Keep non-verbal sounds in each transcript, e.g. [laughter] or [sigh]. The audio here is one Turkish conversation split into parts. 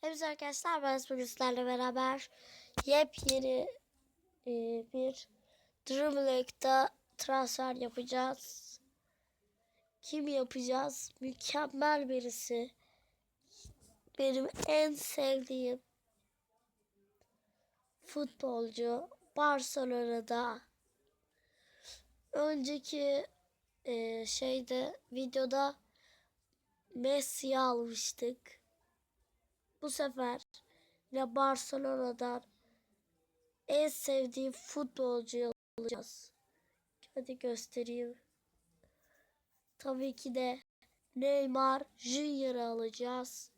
Hepsi arkadaşlar ben bugün sizlerle beraber yepyeni e, bir Dream League'da transfer yapacağız. Kim yapacağız? Mükemmel birisi. Benim en sevdiğim futbolcu Barcelona'da. Önceki e, şeyde videoda Messi'yi almıştık. Bu sefer yine Barcelona'dan en sevdiğim futbolcuyu alacağız. Hadi göstereyim. Tabii ki de Neymar Junior'ı alacağız.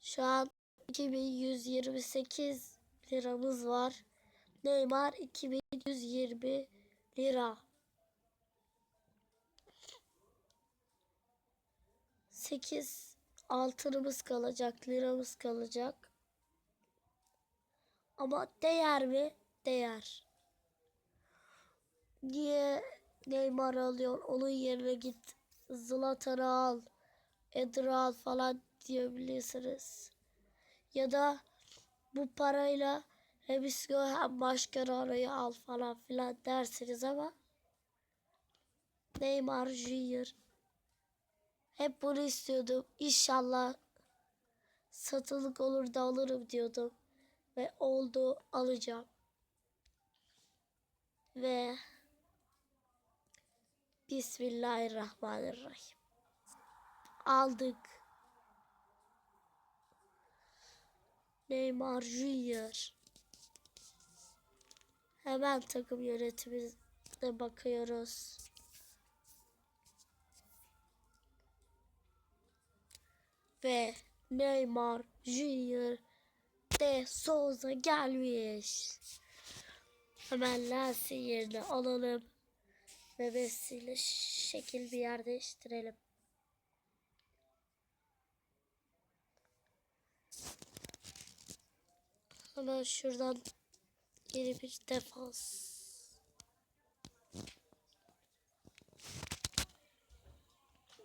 Şu an 2128 liramız var. Neymar 2120 lira. 8 altınımız kalacak, liramız kalacak. Ama değer mi? Değer. Niye Neymar alıyor? Onun yerine git Zlatan'ı al, Edra al falan diyebilirsiniz. Ya da bu parayla hem Isco hem Mascherano'yu al falan filan dersiniz ama Neymar Junior hep bunu istiyordum. İnşallah satılık olur da alırım diyordum. Ve oldu alacağım. Ve Bismillahirrahmanirrahim. Aldık. Neymar Junior. Hemen takım yönetimine bakıyoruz. Ve Neymar Junior de Souza gelmiş. Hemen Lens'in yerine alalım. Ve Messi şekil bir yer değiştirelim. Hemen şuradan yeni bir defans.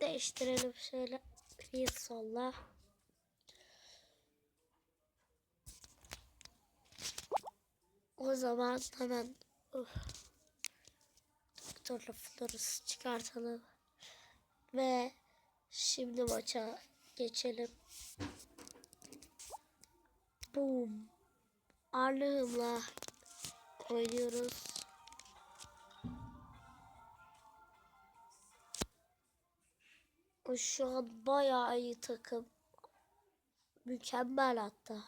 Değiştirelim şöyle. Bir solla. O zaman hemen uh, çıkartalım. Ve şimdi maça geçelim. Boom. Arlığımla oynuyoruz. O şu an bayağı iyi takım. Mükemmel hatta.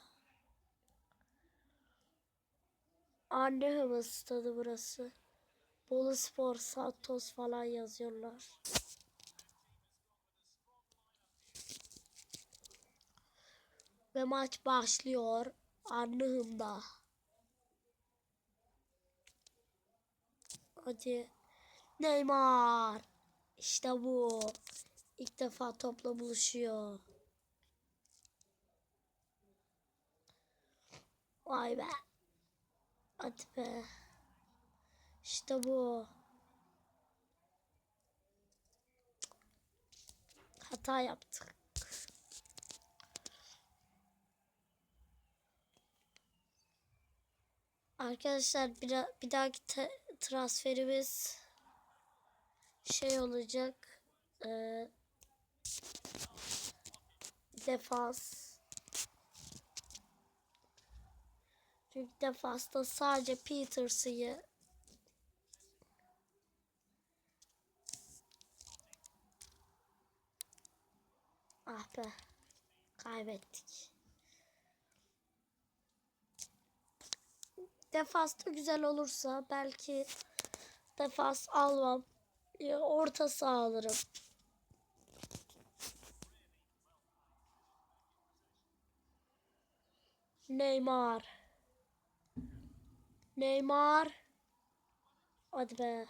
Anne stadı burası. Bolu Spor, Santos falan yazıyorlar. Ve maç başlıyor. Anlığımda. Hadi. Neymar. İşte bu. İlk defa topla buluşuyor. Vay be. Hadi be. İşte bu. Hata yaptık. Arkadaşlar bir, bir dahaki transferimiz şey olacak. Ee, defans. Çünkü defansta sadece Peters'ı Ah be. Kaybettik. Defansta güzel olursa belki defans almam. Orta saha alırım. Neymar. Neymar. Hadi be.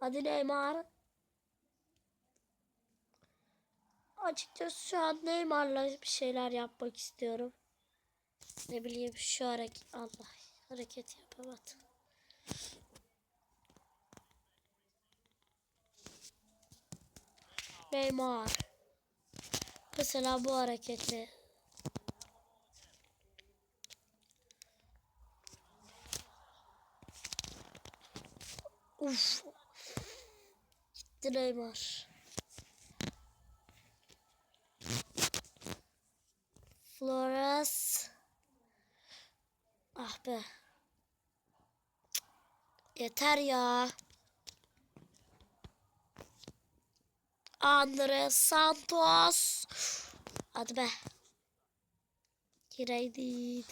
Hadi Neymar. Açıkçası şu an Neymar'la bir şeyler yapmak istiyorum. Ne bileyim şu hareket Allah hareket yapamadım. Neymar. Mesela bu hareketi. Uf. Gitti Neymar. Flores. Ah be. Yeter ya. Andres Santos. Hadi be. Gireydi.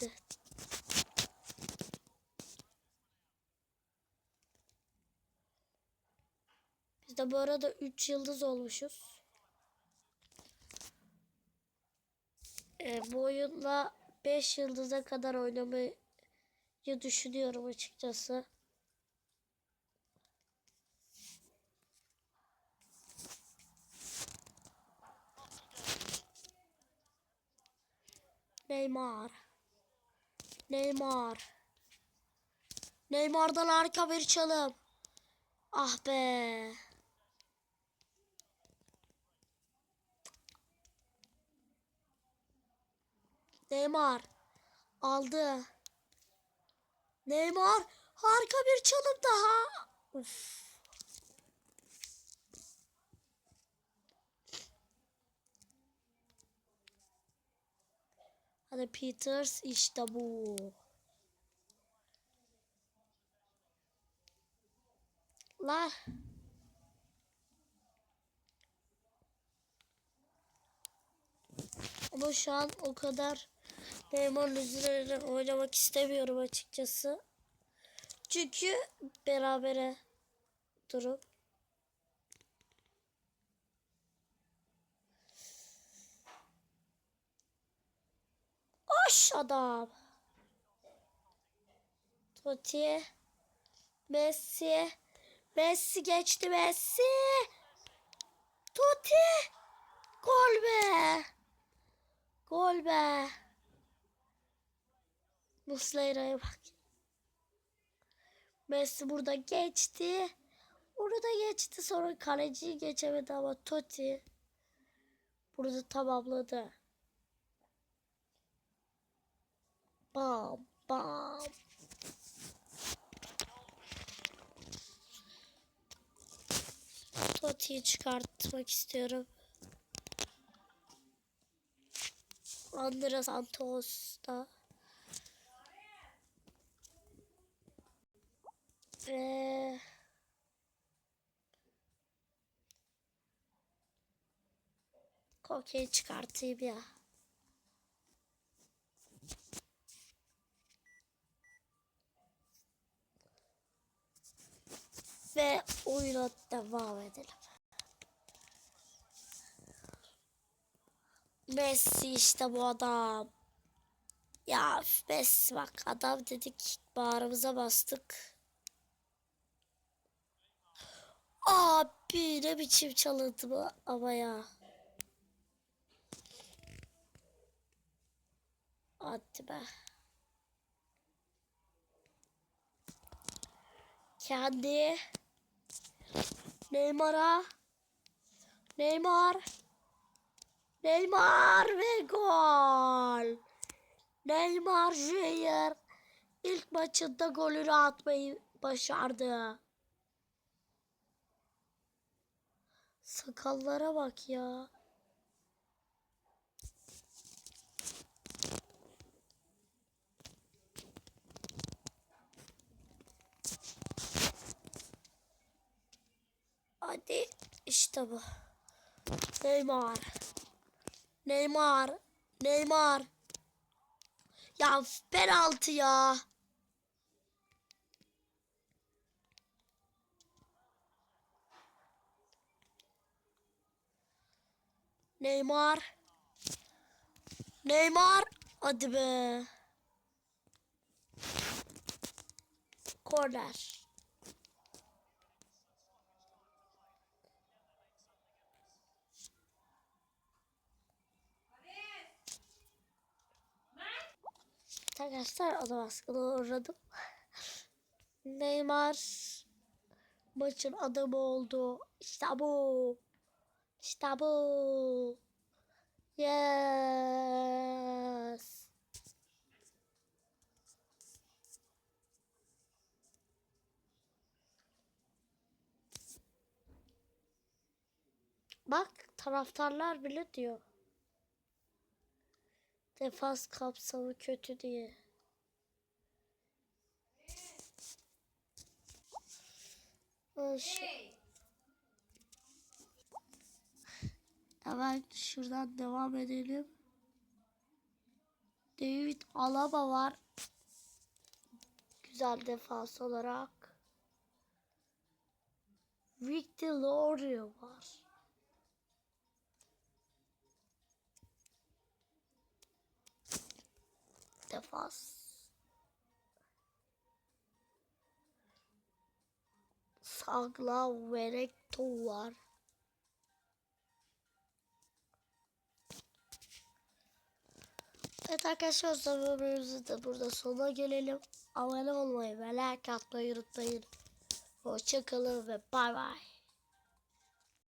De bu arada 3 yıldız olmuşuz. Ee, bu oyunla 5 yıldıza kadar oynamayı düşünüyorum açıkçası. Neymar. Neymar. Neymar'dan harika bir çalım. Ah be. Neymar aldı. Neymar harika bir çalım daha. Uf. Hadi Peters işte bu. La. Ama şu an o kadar Neymar'ın üzerine oynamak istemiyorum açıkçası. Çünkü berabere durum. Hoş adam. Totti. Messi. Messi geçti Messi. Totti. Gol be. Gol be. Muslera'ya bak. Messi burada geçti. Onu da geçti. Sonra kaleciyi geçemedi ama Totti burada tamamladı. Bam bam. Totti'yi çıkartmak istiyorum. Andres Santos da. Ve Koke'yi çıkartayım ya. Ve oyuna devam edelim. Messi işte bu adam. Ya Messi bak adam dedik bağrımıza bastık. Abi ne biçim çalındı bu ama ya. Hadi be. Kendi Neymar'a Neymar Neymar ve gol. Neymar Junior ilk maçında golünü atmayı başardı. Sakallara bak ya. Hadi işte bu. Neymar. Neymar. Neymar. Ya penaltı ya. Neymar. Neymar. Hadi be. Korner. Arkadaşlar o da baskına uğradım. [laughs] Neymar maçın adamı oldu. İşte bu. İşte. Yes. Bak taraftarlar bile diyor. Defans kapsamı kötü diye. Ben Hemen şuradan devam edelim. David Alaba var. Güzel defans olarak. Victor Lorio var. Defans. Sagla Verekto var. Evet arkadaşlar o zaman bölümümüzün de burada sona gelelim. Abone olmayı ve like atmayı unutmayın. Hoşçakalın ve bay bay.